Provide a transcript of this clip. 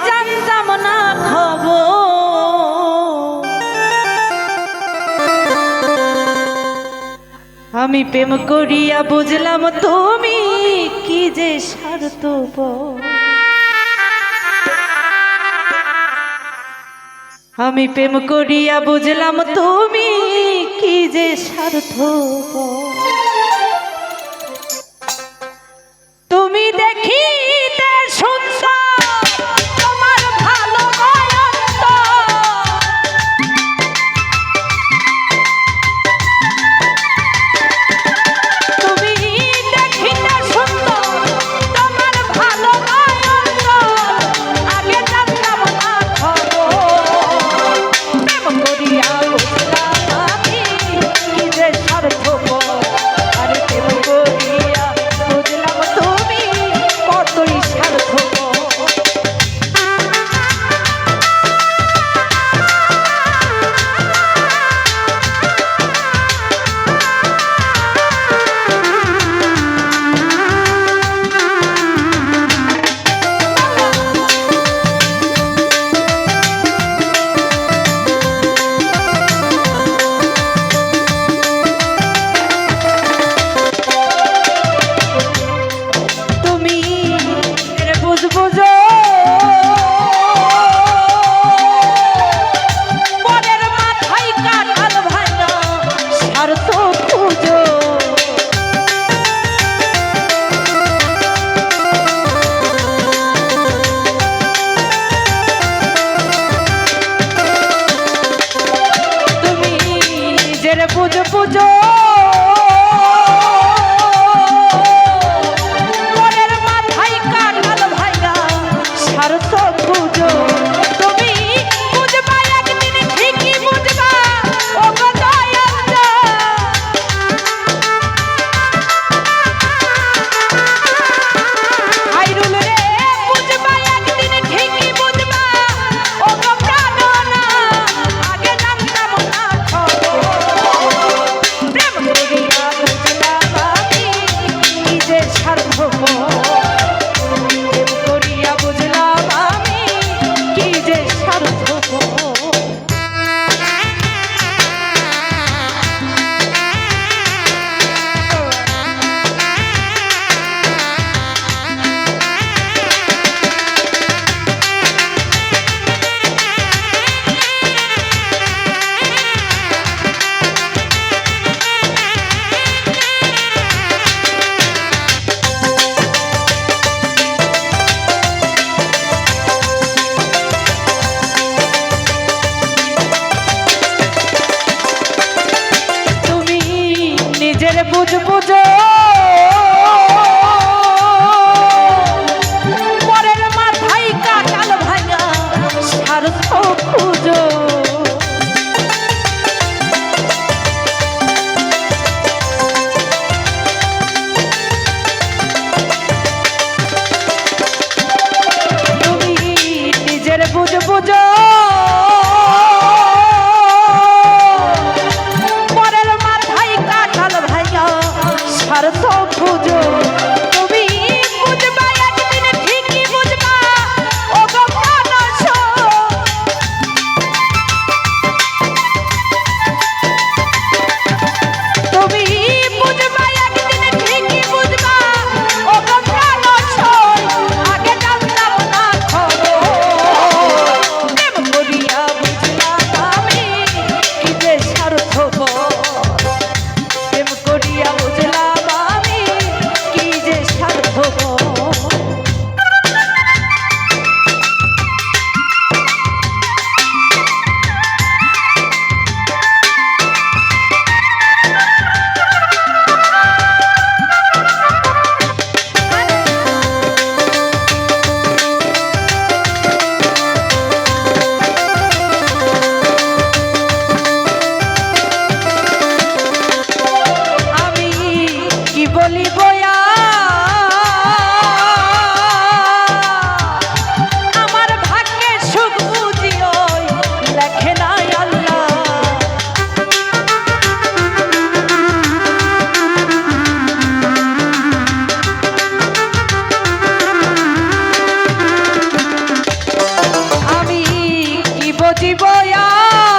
জানতাম না খবর আমি প্রেম করিয়া বুঝলাম তুমি কি যে সারত আমি প্রেম করিয়া বুঝলাম তুমি কি যে স্বার্থপ বুঝ বুঝো নিজের বুঝ বুঝো Senhor.